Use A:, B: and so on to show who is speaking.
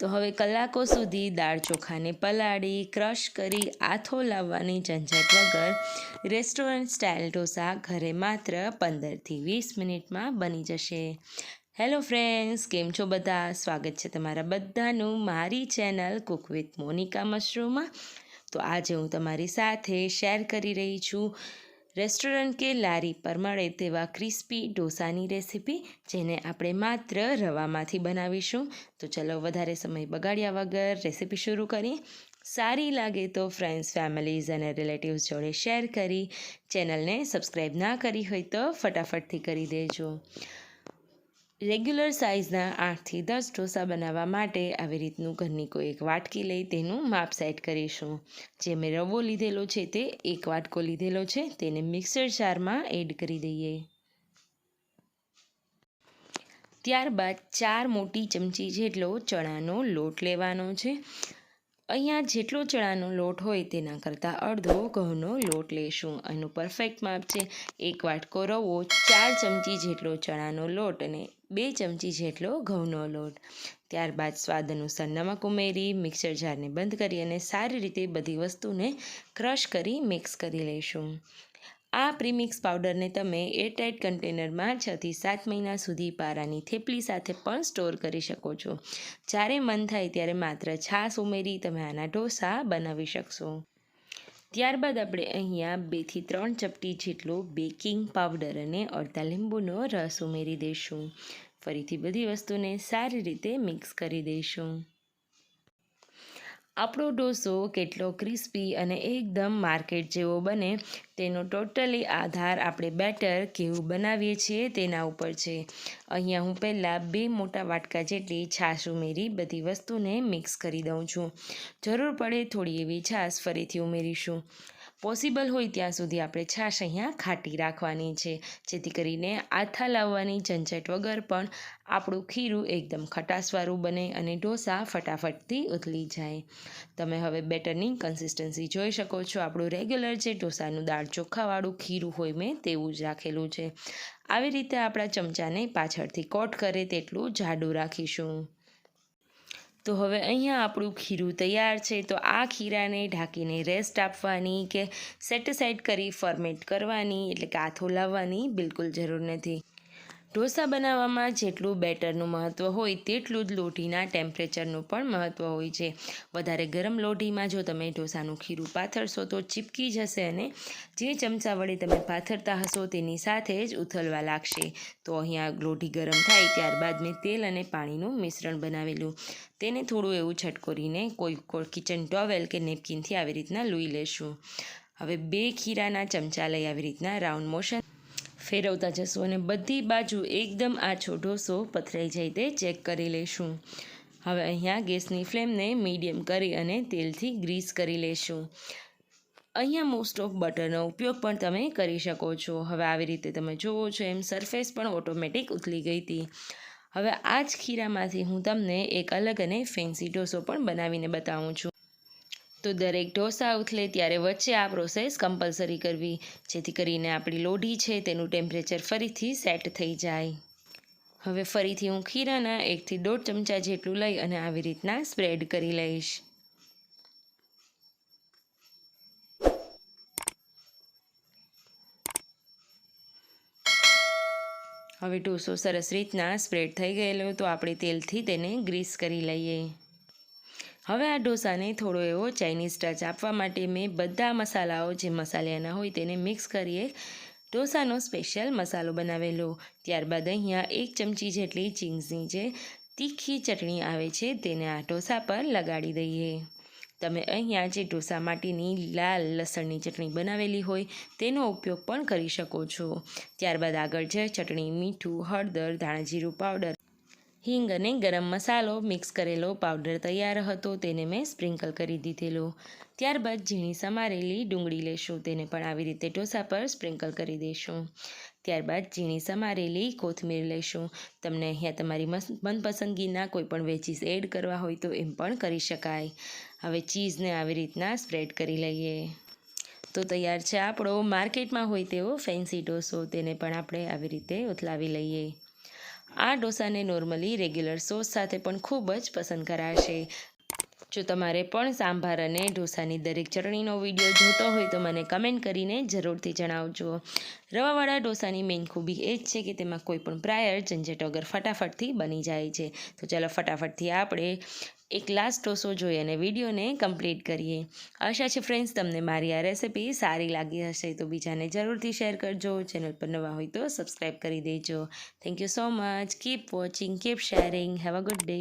A: તો હવે કલાકો સુધી દાળ ચોખાને પલાળી, ક્રશ કરી, આથો લાવવાની ઝંઝટ વગર રેસ્ટોરન્ટ સ્ટાઇલ ઢોસા ઘરે માત્ર પંદરથી વીસ મિનિટમાં બની જશે. હેલો ફ્રેન્ડ્સ, કેમ છો બધા? સ્વાગત છે તમારા બધાનું મારી ચેનલ કુક વિથ મોનિકા મશરૂમમાં. તો આજે હું તમારી સાથે શેર કરી રહી છું રેસ્ટોરન્ટ કે લારી પર મળે તેવા ક્રિસ્પી ઢોસાની રેસીપી, જેને આપણે માત્ર રવામાંથી બનાવીશું. તો ચલો વધારે સમય બગાડ્યા વગર રેસીપી શરૂ કરીએ. સારી લાગે તો ફ્રેન્ડ્સ ફેમિલીઝ અને રિલેટિવ્સ જોડે શેર કરી. ચેનલને સબસ્ક્રાઈબ ના કરી હોય તો ફટાફટથી કરી દેજો. રેગ્યુલર સાઇઝના આઠથી દસ ઢોસા બનાવવા માટે આવી રીતનું ઘરની કોઈ એક વાટકી લઈ તેનું માપ સેટ કરીશું. જે મેં રવો લીધેલો છે તે એક વાટકો લીધેલો છે, તેને મિક્સર જારમાં એડ કરી દઈએ. ત્યારબાદ ચાર મોટી ચમચી જેટલો ચણાનો લોટ લેવાનો છે. અહીંયા જેટલો ચણાનો લોટ હોય તેના કરતાં અડધો ઘઉંનો લોટ લેશું. એનું પરફેક્ટ માપ છે, એક વાટકો રવો, ચાર ચમચી જેટલો ચણાનો લોટ અને બે ચમચી જેટલો ઘઉંનો લોટ. ત્યારબાદ સ્વાદ અનુસાર નમક ઉમેરી, મિક્સર જારને બંધ કરી અને સારી રીતે બધી વસ્તુને ક્રશ કરી મિક્સ કરી લઈશું. આ પ્રીમિક્સ પાવડરને તમે એરટાઇટ કન્ટેનરમાં છથી સાત મહિના સુધી પારાની થેપલી સાથે પણ સ્ટોર કરી શકો છો. જ્યારે મન થાય ત્યારે માત્ર છાશ ઉમેરી તમે આના ઢોસા બનાવી શકશો. ત્યારબાદ આપણે અહીંયા બેથી ત્રણ ચપટી જેટલો બેકિંગ પાવડર અને અડધા લીંબુનો રસ ઉમેરી દઈશું. ફરીથી બધી વસ્તુને સારી રીતે મિક્સ કરી દઈશું. આપણો ઢોસો કેટલો ક્રિસ્પી અને એકદમ માર્કેટ જેવો બને, તેનો ટોટલી આધાર આપણે બેટર કેવું બનાવીએ છીએ તેના ઉપર છે. અહીંયા હું પહેલાં બે મોટા વાટકા જેટલી છાશ ઉમેરી બધી વસ્તુને મિક્સ કરી દઉં છું. જરૂર પડે થોડી એવી છાશ ફરીથી ઉમેરીશું. પોસિબલ હોય ત્યાં સુધી આપણે છાશ અહીંયા ખાટી રાખવાની છે. જેથી કરીને આથા લાવવાની ઝંઝટ વગર પણ આપણું ખીરું એકદમ ખટાશવાળું બને અને ઢોસા ફટાફટથી ઉથલી જાય. તમે હવે બેટરની કન્સિસ્ટન્સી જોઈ શકો છો. આપણું રેગ્યુલર જે ઢોસાનું દાળ ચોખાવાળું ખીરું હોય મેં તેવું જ રાખેલું છે. આવી રીતે આપણા ચમચાને પાછળથી કોટ કરે તેટલું જાડું રાખીશું. તો હવે અહીંયા આપણું ખીરું તૈયાર છે. તો આ ખીરાને ઢાંકીને રેસ્ટ આપવાની કે સેટિસાઇડ કરી ફર્મેટ કરવાની, એટલે કે આથો લાવવાની બિલકુલ જરૂર નથી. ઢોસા બનાવવામાં જેટલું બેટરનું મહત્ત્વ હોય તેટલું જ લોઢીના ટેમ્પરેચરનું પણ મહત્ત્વ હોય છે. વધારે ગરમ લોઢીમાં જો તમે ઢોસાનું ખીરું પાથરશો તો ચીપકી જશે અને જે ચમચા વડે તમે પાથરતા હશો તેની સાથે જ ઉથલવા લાગશે. તો અહીંયા લોઢી ગરમ થાય ત્યારબાદ મેં તેલ અને પાણીનું મિશ્રણ બનાવેલું. તેને થોડું એવું છટકોરીને કોઈ કિચન ટોવેલ કે નેપકિનથી આવી રીતના લૂઈ લેશું. હવે બે ખીરાના ચમચા લઈ આવી રીતના રાઉન્ડ મોશન ફેરવતા જશું અને બધી બાજુ એકદમ આ છો ઢોસો પથરાઈ જાય તે ચેક કરી લઈશું હવે અહીંયા ગેસની ફ્લેમને મીડિયમ કરી અને તેલથી ગ્રીસ કરી લઈશું અહીંયા મોસ્ટ ઓફ બટરનો ઉપયોગ પણ તમે કરી શકો છો. હવે આવી રીતે તમે જુઓ છો, એમ સરફેસ પણ ઓટોમેટિક ઉથલી ગઈ હતી. હવે આ જ ખીરામાંથી હું તમને એક અલગ અને ફેન્સી ઢોસો પણ બનાવીને બતાવું છું. તો દરેક ઢોસા ઉથલે ત્યારે વચ્ચે આ પ્રોસેસ કમ્પલસરી કરવી, જેથી કરીને આપણી લોઢી છે તેનું ટેમ્પરેચર ફરીથી સેટ થઈ જાય. હવે ફરીથી હું ખીરાના એકથી દોઢ ચમચા જેટલું લઈ અને આવી રીતના સ્પ્રેડ કરી લઈશ. હવે ઢોસો સરસ રીતના સ્પ્રેડ થઈ ગયેલો, તો આપણે તેલથી તેને ગ્રીસ કરી લઈએ. હવે આ ઢોસાને થોડો એવો ચાઇનીઝ ટચ આપવા માટે મેં બધા મસાલાઓ જે મસાલિયાના હોય તેને મિક્સ કરીએ. ઢોસાનો સ્પેશિયલ મસાલો બનાવેલો. ત્યારબાદ અહીંયા એક ચમચી જેટલી ચીંગ્સની જે તીખી ચટણી આવે છે તેને આ ઢોસા પર લગાડી દઈએ. તમે અહીંયા જે ઢોસા માટેની લાલ લસણની ચટણી બનાવેલી હોય તેનો ઉપયોગ પણ કરી શકો છો. ત્યારબાદ આગળ છે ચટણી મીઠું, હળદર ધાણાજીરું પાવડર હિંગ અને ગરમ મસાલો મિક્સ કરેલો પાવડર તૈયાર હતો, તેને મેં સ્પ્રિંકલ કરી દીધેલો. ત્યારબાદ ઝીણી સમારેલી ડુંગળી લેશું, તેને પણ આવી રીતે ઢોસા પર સ્પ્રિંકલ કરી દઈશું ત્યારબાદ ઝીણી સમારેલી કોથમીર લઈશું તમને અહીંયા તમારી મનપસંદગીના કોઈ પણ વેજીસ એડ કરવા હોય તો એમ પણ કરી શકાય. હવે ચીઝને આવી રીતના સ્પ્રેડ કરી લઈએ. તો તૈયાર છે આપણો. માર્કેટમાં હોય તેવો ફેન્સી ઢોસો, તેને પણ આપણે આવી રીતે ઉથલાવી લઈએ. આ ઢોસાને નોર્મલી રેગ્યુલર સોસ સાથે પણ ખૂબ જ પસંદ કરાશે. જો તમારે પણ સાંભાર અને ઢોસાની દરેક ચટણીનો વીડિયો જોતો હોય તો મને કમેન્ટ કરીને જરૂરથી જણાવજો. રવાવાળા ઢોસાની મેઇન ખૂબી એ જ છે કે તેમાં કોઈ પણ પ્રાયર ઝંઝટ વગર ફટાફટથી બની જાય છે. તો ચાલો ફટાફટથી આપણે એક લાસ્ટ ઢોસો જોઈ અને વિડીયોને કમ્પ્લીટ કરીએ. આશા છે ફ્રેન્ડ્સ તમને મારી આ રેસિપી સારી લાગી હશે તો બીજાને જરૂરથી શેર કરજો. ચેનલ પર નવા હોય તો સબસ્ક્રાઈબ કરી દેજો. Thank you so much keep watching keep sharing have a good day